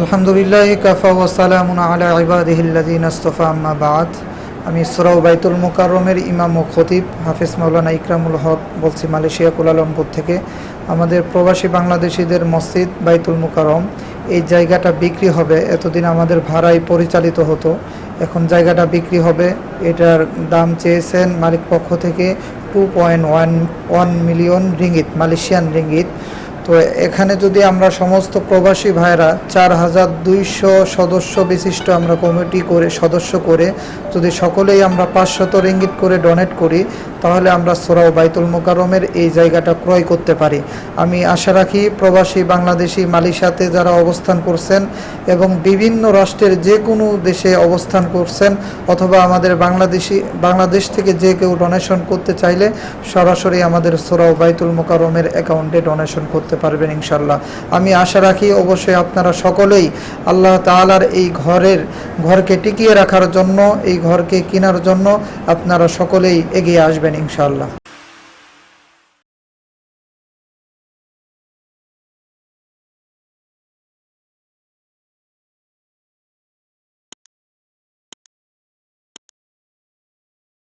আলহামদুলিল্লাহ কাফা ওয়াসালাম আলা ইবাদিহিল্লাদিন আস্তফা আম্মা বাদ। আমি সুরাউ বাইতুল মোকাররমের ইমাম ও খতিব হাফিজ মাওলানা ইকরামুল হক বলছি মালয়েশিয়া কুলালামপুর থেকে। আমাদের প্রবাসী বাংলাদেশিদের মসজিদ বাইতুল মোকাররম, এই জায়গাটা বিক্রি হবে, এতদিন আমাদের ভাড়ায় পরিচালিত হতো। এখন জায়গাটা বিক্রি হবে, এটার দাম চেয়েছেন মালিক পক্ষ থেকে two point one one million ringgit Malaysian ringgit তো এখানে যদি আমরা সমস্ত প্রবাসী ভাইরা চার হাজার দুইশো সদস্য বিশিষ্ট আমরা কমিটি করে, সদস্য করে যদি সকলেই আমরা পাঁচশত রিঙ্গিত করে ডোনেট করি, তাহলে আমরা সোরাও বাইতুল মোকারমের এই জায়গাটা ক্রয় করতে পারি। আমি আশা রাখি প্রবাসী বাংলাদেশি মালয়েশিয়াতে যারা অবস্থান করছেন এবং বিভিন্ন রাষ্ট্রের যে কোনো দেশে অবস্থান করছেন অথবা আমাদের বাংলাদেশি, বাংলাদেশ থেকে যে কেউ ডোনেশন করতে চাইলে সরাসরি আমাদের সোরাও বাইতুল মোকারমের অ্যাকাউন্টে ডোনেশন করতে পারবেন ইনশাল্লাহ আমি আশা রাখি অবশ্যই আপনারা সকলেই আল্লাহ তালার এই ঘরের, ঘরকে টিকিয়ে রাখার জন্য, এই ঘরকে কেনার জন্য আপনারা সকলেই এগিয়ে আসবেন ইনশাল্লাহ